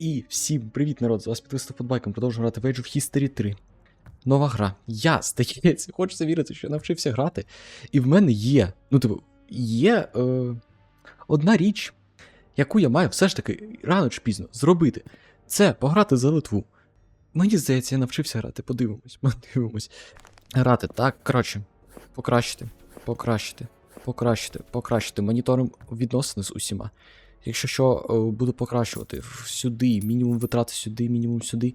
І всім привіт, народ! З вас підписав Футбайком. Продовжуємо грати в Age of History 3. Нова гра. Я, здається, хочеться вірити, що я навчився грати. І в мене є. Ну, типу, є е, одна річ, яку я маю все ж таки рано чи пізно зробити. Це пограти за Литву. Мені здається, я навчився грати. Подивимось, подивимось. Грати, так, коротше, покращити, покращити, покращити, покращити. Моніторимо відносини з усіма. Якщо що, е, буду покращувати сюди, мінімум витрати сюди, мінімум сюди.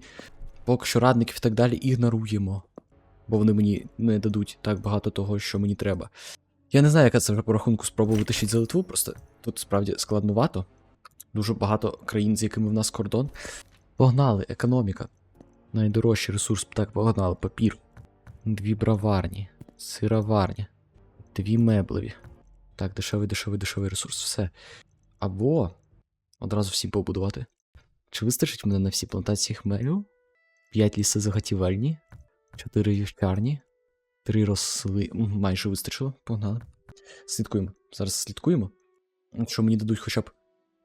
Поки що радників і так далі ігноруємо. Бо вони мені не дадуть так багато того, що мені треба. Я не знаю, яка це по рахунку спроба витащити за Литву, просто тут справді складнувато. Дуже багато країн, з якими в нас кордон. Погнали, економіка. Найдорожчий ресурс, так, погнали, папір. Дві браварні, сироварні, дві меблеві. Так, дешевий, дешевий, дешевий ресурс, все. Або одразу всім побудувати. Чи вистачить мене на всі плантації хмелю? 5 лісозаготівельні, 4 вівчарні, 3 росли. Майже вистачило, погнали. Слідкуємо. Зараз слідкуємо. Якщо мені дадуть хоча б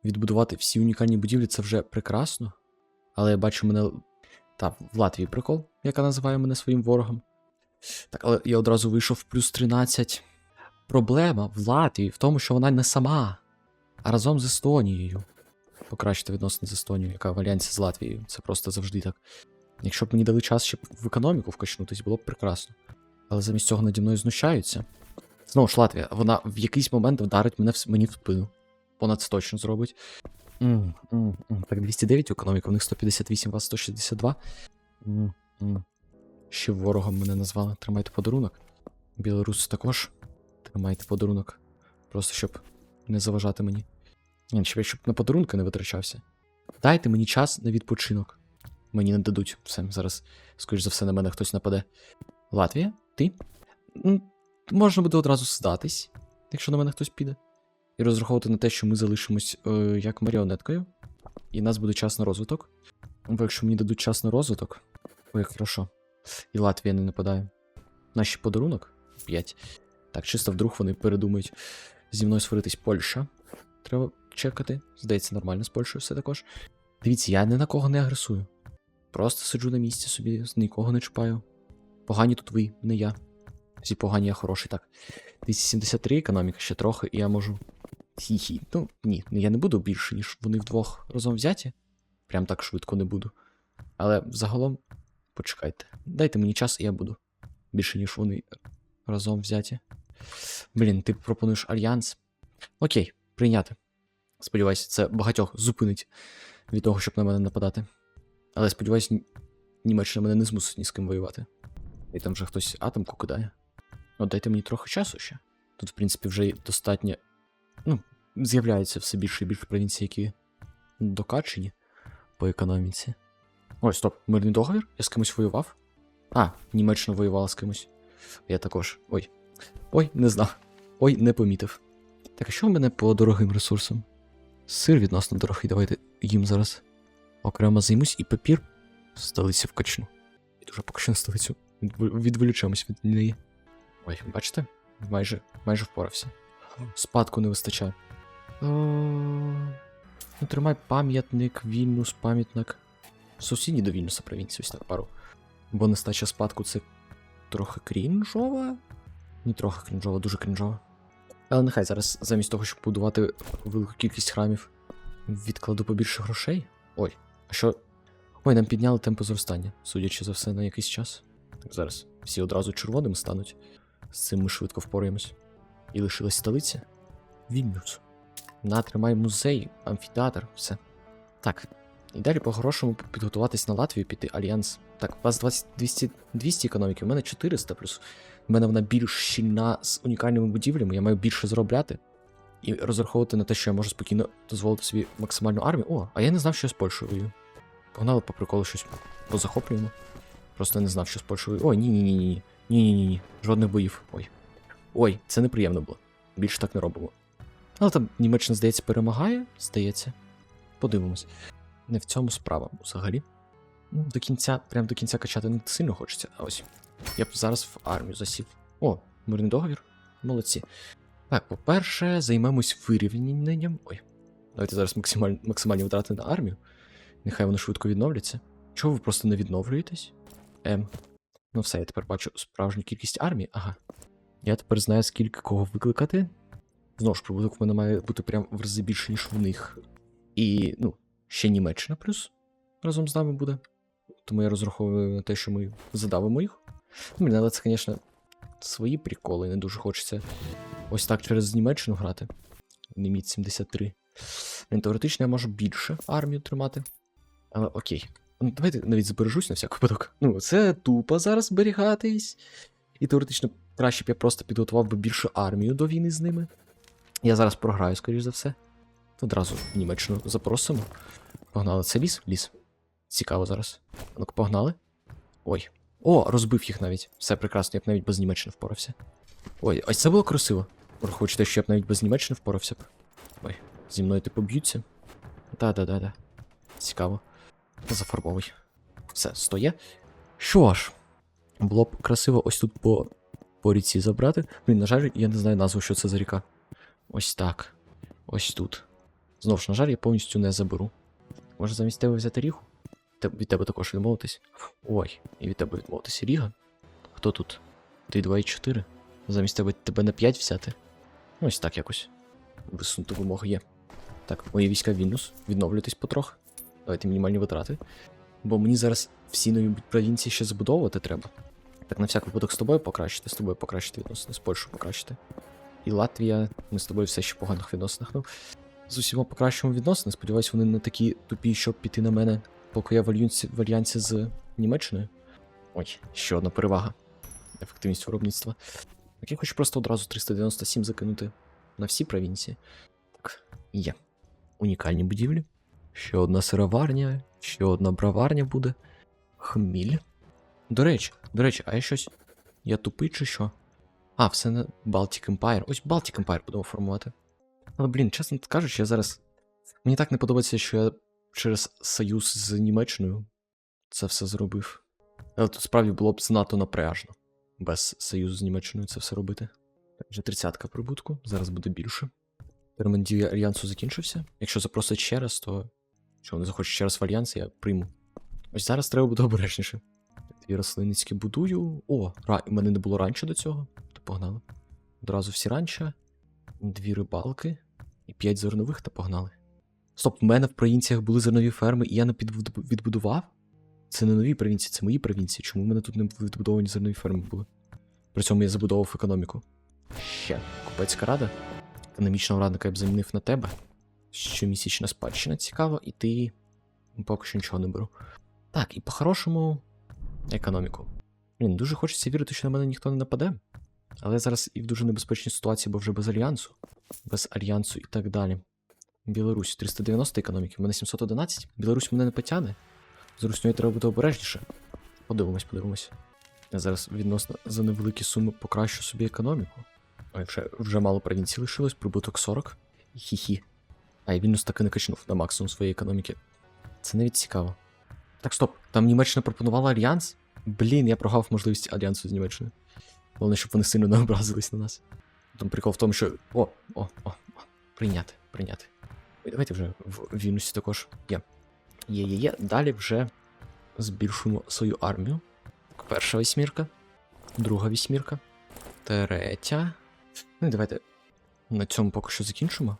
відбудувати всі унікальні будівлі, це вже прекрасно. Але я бачу мене. Та, в Латвії прикол, яка називає мене своїм ворогом. Так, але я одразу вийшов в плюс 13. Проблема в Латвії в тому, що вона не сама а разом з Естонією. Покращити відносини з Естонією, яка в альянсі з Латвією. Це просто завжди так. Якщо б мені дали час ще в економіку вкачнутись, було б прекрасно. Але замість цього наді мною знущаються. Знову ж Латвія, вона в якийсь момент вдарить мене в, мені в спину. Понад це точно зробить. М, м, м. Так, 209 економіка, у них 158, у вас 162. М, м. Ще ворогом мене назвали. Тримайте подарунок. Білоруси також. Тримайте подарунок. Просто щоб не заважати мені. Ні, щоб я щоб на подарунки не витрачався. Дайте мені час на відпочинок. Мені не дадуть. Все, зараз, скоріш за все, на мене хтось нападе. Латвія? Ти? Можна буде одразу здатись, якщо на мене хтось піде. І розраховувати на те, що ми залишимось е, як маріонеткою, і в нас буде час на розвиток. Бо якщо мені дадуть час на розвиток, ой, як хорошо. І Латвія не нападає. Наші подарунок 5. Так, чисто вдруг вони передумають зі мною сваритись Польща. Треба чекати. Здається, нормально з Польщею все також. Дивіться, я ні на кого не агресую. Просто сиджу на місці собі, нікого не чіпаю. Погані тут ви, не я. Всі погані, я хороший, так. 273 економіка ще трохи, і я можу. Хі-хі. Ну, ні, я не буду більше, ніж вони вдвох разом взяті. Прям так швидко не буду. Але загалом, почекайте. Дайте мені час, і я буду. Більше, ніж вони разом взяті. Блін, ти пропонуєш альянс. Окей, прийняти. Сподіваюся, це багатьох зупинить від того, щоб на мене нападати. Але сподіваюся, Ні- Німеччина мене не змусить ні з ким воювати. І там вже хтось атомку кидає. От дайте мені трохи часу ще. Тут, в принципі, вже достатньо. Ну, з'являється все більше і більше провінцій, які докачені по економіці. Ой, стоп, мирний договір? Я з кимось воював? А, Німеччина воювала з кимось. Я також. Ой. Ой, не знав. Ой, не помітив. Так, а що в мене по дорогим ресурсам? Сир відносно дорогий, давайте їм зараз окремо займусь і папір в столиці вкачну. І дуже поки що на столицю відволі- відволічемось від неї. Ой, бачите? Майже, майже впорався. Спадку не вистачає. Ну, тримай пам'ятник, Вільнюс, пам'ятник. Сусідні до Вільнюса провінції, ось так пару. Бо нестача спадку це трохи крінжова. Не трохи крінжова, дуже крінжова. Але нехай зараз, замість того, щоб будувати велику кількість храмів, відкладу побільше грошей. Ой, а що? Ой, нам підняли темпи зростання, судячи за все, на якийсь час. Так зараз всі одразу червоними стануть. З цим ми швидко впораємось. І лишилась столиця. Вільнюс. На, тримай музей, амфітеатр, все. Так. І далі по-хорошому підготуватись на Латвію, піти альянс. Так, у вас 20, 200, 200 економіки, у мене 400 плюс. У мене вона більш щільна з унікальними будівлями, я маю більше заробляти. І розраховувати на те, що я можу спокійно дозволити собі максимальну армію. О, а я не знав, що я з Польщею. Погнали по приколу щось позахоплюємо. Просто не знав, що з Польщею. Ой, ні, ні, ні, ні. Ні, ні, ні, ні. Жодних боїв. Ой. Ой, це неприємно було. Більше так не робимо. Але там Німеччина, здається, перемагає, здається. Подивимось. Не в цьому справа взагалі. Ну, До кінця, прям до кінця качати не сильно хочеться. А ось. Я б зараз в армію засів. О, мирний договір. Молодці. Так, по-перше, займемось вирівнянням. Ой. Давайте зараз максималь... максимальні витрати на армію. Нехай вони швидко відновляться. Чого ви просто не відновлюєтесь? Ем. Ну все, я тепер бачу справжню кількість армії. Ага. Я тепер знаю, скільки кого викликати. Знову ж, прибуток в мене має бути прям в рази більше, ніж в них. І, ну, ще Німеччина плюс разом з нами буде. Тому я розраховую на те, що ми задавимо їх. Ну, блін, але це, звісно, свої приколи, не дуже хочеться ось так через Німеччину грати. Ліміт 73. Блін, теоретично я можу більше армію тримати. Але окей. Ну, давайте навіть збережусь на всяк випадок. Ну, це тупо зараз зберігатись. І теоретично краще б я просто підготував би більшу армію до війни з ними. Я зараз програю, скоріш за все. Одразу Німеччину запросимо. Погнали. Це ліс? Ліс. Цікаво зараз. Ну-ка, погнали. Ой. О, розбив їх навіть. Все прекрасно, я б навіть без Німеччини впорався. Ой, ось це було красиво. Враховуючи те, що я б навіть без Німеччини впорався. Ой, зі мною типу б'ються. Да-да-да-да. Цікаво. Зафарбовуй. Все, стоє. Що ж, було б красиво ось тут по, по ріці забрати. Блін, на жаль, я не знаю назву, що це за ріка. Ось так. Ось тут. Знову ж, на жаль, я повністю не заберу. Може замість тебе взяти рігу? Від тебе також відмовитись. Ой, і від тебе відмовитися Ріга. Хто тут? Ти 2,4. Замість тебе тебе на 5 взяти. Ну, Ось так якось. Висунути вимоги є. Так, мої війська Вільнюс. Відновлюйтесь потроху. Давайте мінімальні витрати. Бо мені зараз всі нові провінції ще забудовувати треба. Так, на всяк випадок з тобою покращити, з тобою покращити відносини, з Польщею покращити. І Латвія, ми з тобою все ще в поганих відносинах. Ну, з усіма покращимо відносини. Сподіваюсь, вони не такі тупі, щоб піти на мене, поки я в альянсі, в альянсі з Німеччиною. Ой, ще одна перевага. Ефективність виробництва. Так я хочу просто одразу 397 закинути на всі провінції. Так, є. Унікальні будівлі. Ще одна сироварня, ще одна браварня буде. Хміль. До речі, до речі, а я щось. Я тупий чи що? А, все на Baltic Empire. Ось Baltic Empire будемо формувати. Але, блін, чесно кажучи, я зараз. Мені так не подобається, що я через союз з Німеччиною це все зробив. Але тут справді було б занадто напряжно. Без союзу з Німеччиною це все робити. Вже тридцятка прибутку, зараз буде більше. Термін дії альянсу закінчився. Якщо запросить ще раз, то. Якщо вони захочуть ще раз в альянс, я прийму. Ось зараз треба бути обережніше. Дві рослинницькі будую. О, ра... мене не було ранчо до цього. То погнали. Одразу всі ранча, дві рибалки і п'ять зернових та погнали. Стоп, в мене в провінціях були зернові ферми, і я не відбудував? Це не нові провінції, це мої провінції. Чому в мене тут не відбудовані зернові ферми були? При цьому я забудовував економіку. Ще купецька рада. Економічного радника я б замінив на тебе. Щомісячна спадщина цікаво, і ти поки що нічого не беру. Так, і по-хорошому економіку. Блін, дуже хочеться вірити, що на мене ніхто не нападе. Але я зараз і в дуже небезпечній ситуації, бо вже без альянсу. Без альянсу і так далі. Білорусь 390 економіки, в мене 711. Білорусь мене не потягне. З Русньою треба бути обережніше. Подивимось, подивимось. Я зараз відносно за невеликі суми покращу собі економіку. Ой, вже, вже мало провінцій лишилось, прибуток 40. Хі-хі. А я так і не качнув на максимум своєї економіки. Це навіть цікаво. Так, стоп, там Німеччина пропонувала альянс? Блін, я прогав можливість альянсу з Німеччиною. Головне, щоб вони сильно не образились на нас. Там прикол в тому, що. О, о, о, о. Прийняти, прийняти. Давайте вже в Вільнюсі також. Є. Є, є, є. Далі вже збільшуємо свою армію. Перша вісьмірка, друга вісьмірка, третя. Ну і давайте на цьому поки що закінчимо.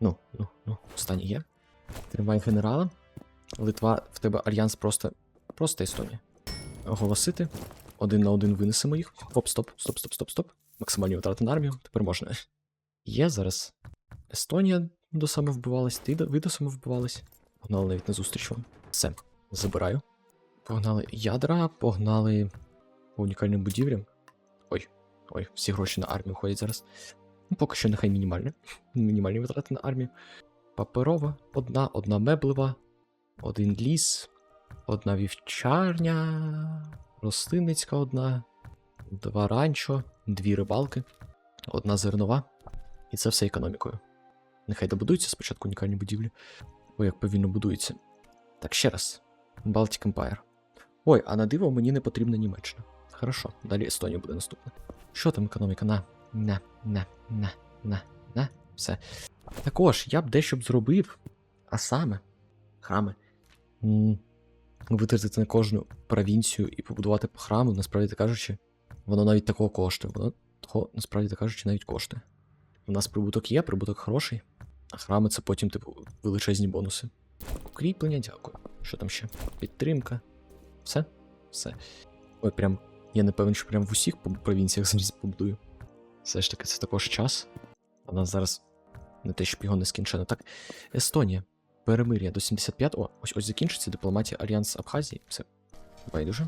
Ну, ну, ну, останнє є. Тримай генерала. Литва, в тебе альянс просто. Просто Естонія. Оголосити. Один на один винесемо їх. Оп, стоп, стоп, стоп, стоп, стоп. Максимальні витрати на армію. Тепер можна. Є зараз. Естонія до самовбивалась, ти ви до самовбивались. Погнали навіть на зустріч вам. Все, забираю. Погнали ядра, погнали по унікальним будівлям. Ой, ой, всі гроші на армію ходять зараз. Ну, поки що нехай мінімальні. Мінімальні витрати на армію. Паперова, одна, одна меблева, один ліс, одна вівчарня, рослинницька одна, два ранчо, дві рибалки, одна зернова. І це все економікою. Нехай добудуються спочатку унікальні будівлі. Ой, як повільно будується. Так, ще раз. Baltic Empire. Ой, а на диво мені не потрібна Німеччина. Хорошо, далі Естонія буде наступна. Що там економіка? На, на, на, на, на, на, все. Також я б дещо б зробив, а саме храми. витратити на кожну провінцію і побудувати по храму, насправді кажучи, воно навіть такого коштує. Воно того, насправді кажучи, навіть коштує. У нас прибуток є, прибуток хороший, а храми це потім, типу, величезні бонуси. Укріплення, дякую. Що там ще? Підтримка. Все? Все. Ой, прям. Я не певен, що прям в усіх провінціях зараз побудую. Все ж таки, це також час. У нас зараз не те, що його не скінчено. Так, Естонія. Перемир'я до 75. О, ось ось закінчиться дипломатія Альянс Абхазії. Все. Байдуже.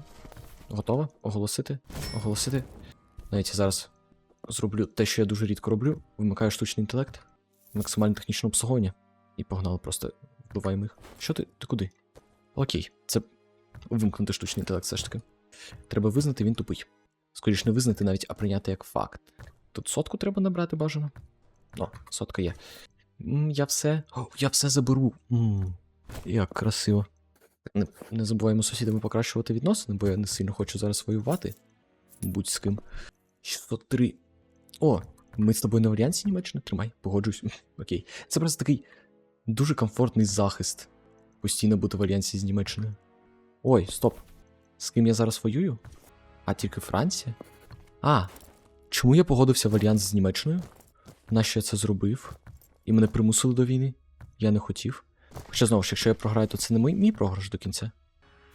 Готова? Оголосити? Оголосити. Навіть я зараз зроблю те, що я дуже рідко роблю. Вимикаю штучний інтелект, максимальне технічне обслуговування. І погнали просто вбиваємо їх. Що ти? Ти куди? Окей, це вимкнути штучний інтелект все ж таки. Треба визнати, він тупий. Скоріше не визнати навіть, а прийняти як факт. Тут сотку треба набрати бажано. О, сотка є. Я все. О, я все заберу. М, як красиво. Не, не забуваємо сусідами покращувати відносини, бо я не сильно хочу зараз воювати. Будь з ким. 603. О, ми з тобою на альянсі Німеччина? Тримай, погоджуюсь. Окей. Це просто такий дуже комфортний захист. Постійно бути в альянсі з Німеччиною. Ой, стоп. З ким я зараз воюю? А тільки Франція? А, чому я погодився в альянс з Німеччиною? Нащо я це зробив? І мене примусили до війни? Я не хотів. Хоча знову ж, якщо я програю, то це не мій, мій програш до кінця.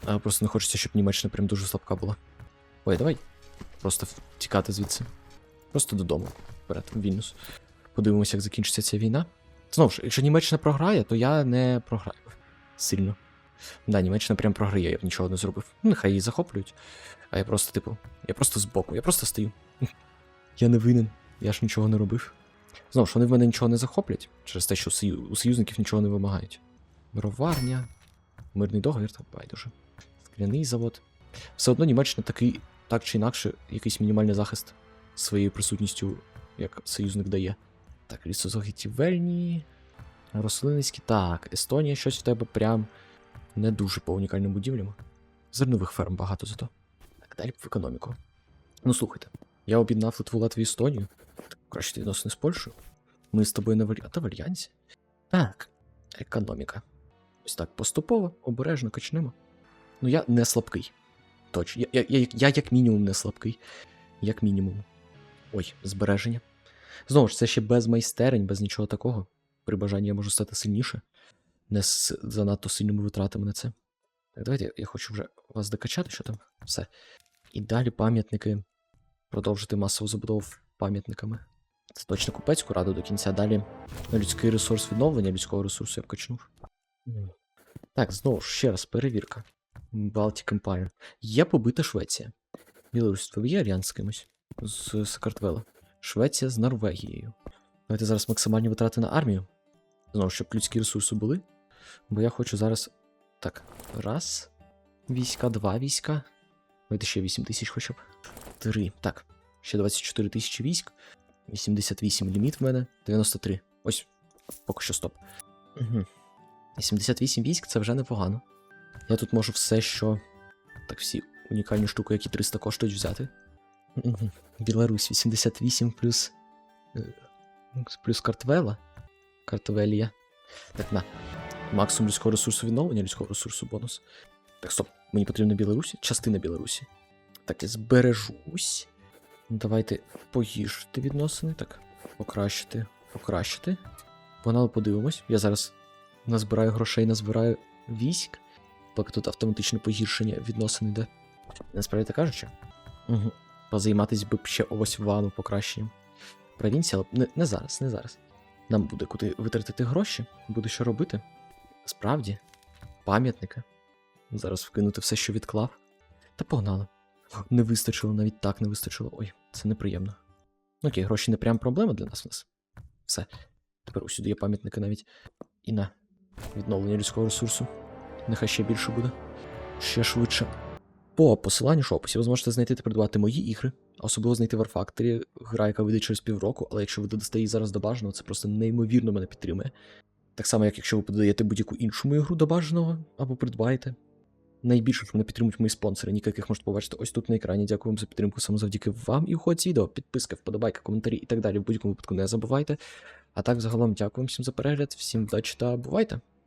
А просто не хочеться, щоб Німеччина прям дуже слабка була. Ой, давай. Просто втікати звідси. Просто додому. Вперед, Вільнюс. Подивимося, як закінчиться ця війна. Знову ж, якщо Німеччина програє, то я не програю. Сильно. Да, Німеччина прям програє, я б нічого не зробив. Ну, нехай її захоплюють. А я просто, типу, я просто збоку, я просто стою. Я не винен, я ж нічого не робив. Знову ж, вони в мене нічого не захоплять через те, що у союзників нічого не вимагають. Броварня, мирний договір, та байдуже. Скляний завод. Все одно Німеччина такий, так чи інакше, якийсь мінімальний захист своєю присутністю, як союзник дає. Так, лісозагітівельні, рослинницькі. Так, Естонія щось в тебе прям не дуже по унікальним будівлям. Зернових ферм багато зато. Так, далі в економіку. Ну слухайте, я об'єднав Литву, Латвію, Естонію. Краще відносини з Польщею. Ми з тобою на варі... а, та в альянсі. Так, економіка. Ось так поступово, обережно качнемо. Ну я не слабкий. Точно. Я, я, я, я як мінімум не слабкий. Як мінімум. Ой, збереження. Знову ж, це ще без майстерень, без нічого такого. При бажанні я можу стати сильніше. Не з занадто сильними витратами на це. Так, давайте я хочу вже вас докачати, що там. Все. І далі пам'ятники. Продовжити масову забудову пам'ятниками. Це точно купецьку раду до кінця. Далі на людський ресурс відновлення людського ресурсу я б качнув. Так, знову ж, ще раз, перевірка. Baltic Empire. Є побита Швеція. Білорусь, твій є альянс з кимось? З Сакартвела. Швеція з Норвегією. Давайте зараз максимальні витрати на армію. Знову, щоб людські ресурси були. Бо я хочу зараз. Так, раз. Війська, два війська. Давайте ще 8 тисяч хоча б. Три. Так. Ще 24 тисячі військ. 88 ліміт в мене. 93. Ось. Поки що стоп. Угу. 88 військ це вже непогано. Я тут можу все, що. Так, всі унікальні штуки, які 300 коштують взяти. Білорусь 88 плюс. е, Плюс картвела. Картвелія. Так, на. Максимум людського ресурсу відновлення, людського ресурсу бонус. Так, стоп, мені потрібна Білорусі? Частина Білорусі. Так, я збережусь. Давайте погіршити відносини. Так, покращити, покращити. Погнали, подивимось. Я зараз назбираю грошей, назбираю військ, поки тут автоматичне погіршення відносин йде. Насправді так кажучи. Угу. Позайматись би б ще ось вану покращенням. Провінція, але не, не зараз, не зараз. Нам буде куди витратити гроші, буде що робити. Справді, пам'ятника. Зараз вкинути все, що відклав. Та погнали. Не вистачило, навіть так не вистачило. Ой, це неприємно. Ну, Окей, гроші не прям проблема для нас в нас. Все. Тепер усюди є пам'ятники навіть. І на відновлення людського ресурсу. Нехай ще більше буде. Ще швидше. По посиланню описі ви зможете знайти та придбати мої ігри, особливо знайти War Factory, гра, яка вийде через півроку, але якщо ви додасте її зараз до бажаного, це просто неймовірно мене підтримує. Так само, як якщо ви подаєте будь-яку іншу мою гру до бажаного або придбаєте. Найбільше, що мене підтримують мої спонсори, ніяк яких можете побачити ось тут на екрані. Дякую вам за підтримку саме завдяки вам і уходці відео, підписка, вподобайка, коментарі і так далі. В будь-якому випадку не забувайте. А так, загалом, дякую всім за перегляд, всім вдачі та бувайте!